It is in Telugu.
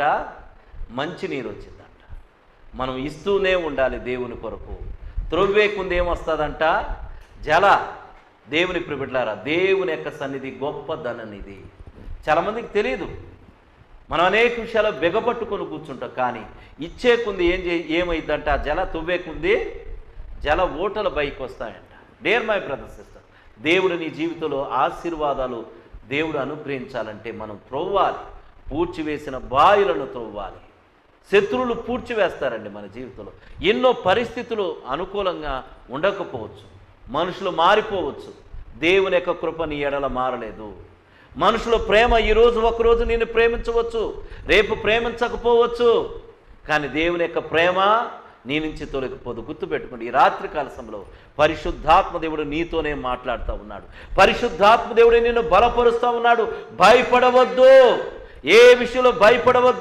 అంట మంచి నీరు వచ్చిందంట. మనం ఇస్తూనే ఉండాలి దేవుని కొరకు. త్రొవ్వేకుంది ఏమొస్తుందంట? జల. దేవుని ప్రిబిడ్లారా దేవుని యొక్క సన్నిధి గొప్ప ధననిధి. చాలామందికి తెలియదు మనం అనేక విషయాలు బిగపట్టుకొని కూర్చుంటాం కానీ ఇచ్చేకుంది ఏం చే ఏమైందంట? ఆ జల తువ్వేకుంది జల ఓటల బైక్ వస్తాయంట. డేర్ మై బ్రదర్ సిస్టర్ దేవుడు నీ జీవితంలో ఆశీర్వాదాలు దేవుడు అనుగ్రహించాలంటే మనం త్రొవ్వాలి. పూడ్చివేసిన బాయులను త్రవ్వాలి శత్రువులు పూడ్చివేస్తారండి మన జీవితంలో. ఎన్నో పరిస్థితులు అనుకూలంగా ఉండకపోవచ్చు. మనుషులు మారిపోవచ్చు. దేవుని యొక్క కృప నీ ఎడల మారలేదు. మనుషుల ప్రేమ ఈరోజు ఒకరోజు నేను ప్రేమించవచ్చు. రేపు ప్రేమించకపోవచ్చు. కానీ దేవుని యొక్క ప్రేమ నీ నుంచి తొలగిపోదు గుర్తుపెట్టుకోండి ఈ రాత్రి కాలసంలో పరిశుద్ధాత్మ దేవుడు నీతోనే మాట్లాడుతూ ఉన్నాడు. పరిశుద్ధాత్మ దేవుడు నిన్ను బలపరుస్తూ ఉన్నాడు. భయపడవద్దు. ఏ విషయంలో భయపడవద్దు.